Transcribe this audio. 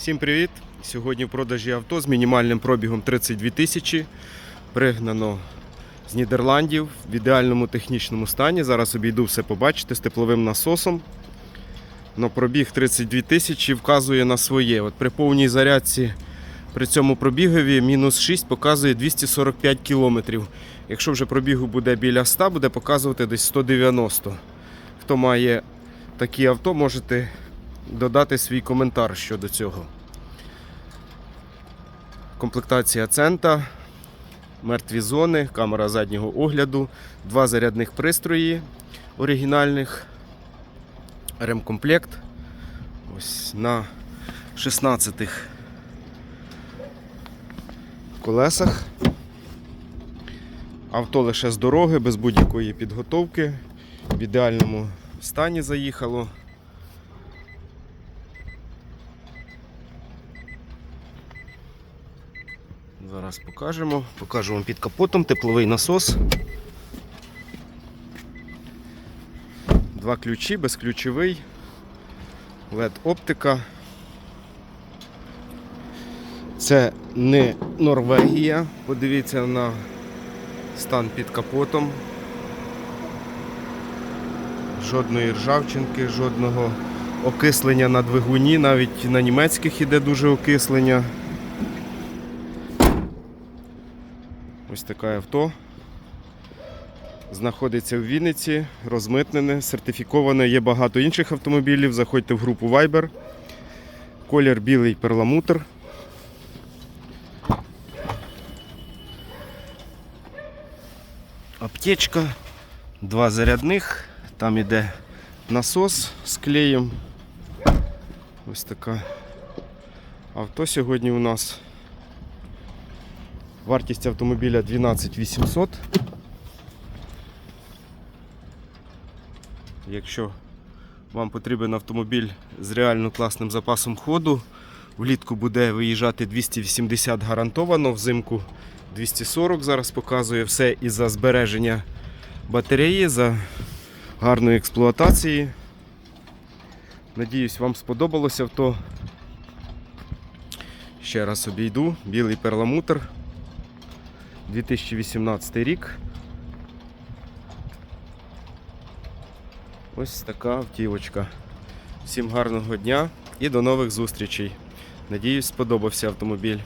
Всім привіт! Сьогодні в продажі авто з мінімальним пробігом 32 тисячі. Пригнано з Нідерландів в ідеальному технічному стані. Зараз обійду все побачити з тепловим насосом. Но пробіг 32 тисячі вказує на своє. От при повній зарядці при цьому пробігові мінус 6 показує 245 кілометрів. Якщо вже пробігу буде біля 100, буде показувати десь 190. Хто має такі авто, можете додати свій коментар щодо цього. Комплектація цента, мертві зони, камера заднього огляду, два зарядних пристрої оригінальних, ремкомплект. Ось на 16 колесах. Авто лише з дороги, без будь-якої підготовки. В ідеальному стані заїхало. Зараз покажемо. Покажу вам під капотом тепловий насос. Два ключі, безключовий, LED оптика. Це не Норвегія. Подивіться на стан під капотом. Жодної ржавчинки, жодного окислення на двигуні, навіть на німецьких іде дуже окислення. Ось таке авто. Знаходиться в Вінниці, розмитнене, сертифіковане. Є багато інших автомобілів. Заходьте в групу Viber. Колір білий перламутр. Аптечка, два зарядних, там іде насос з клеєм. Ось така авто сьогодні у нас. Вартість автомобіля 12 800. Якщо вам потрібен автомобіль з реально класним запасом ходу, влітку буде виїжджати 280 гарантовано, взимку 240 зараз показує все і за збереження батареї, за гарної експлуатації. Надіюсь, вам сподобалося авто. Ще раз обійду. Білий перламутр. 2018 рік. Ось така автівочка. Всім гарного дня і до нових зустрічей. Надіюсь, сподобався автомобіль.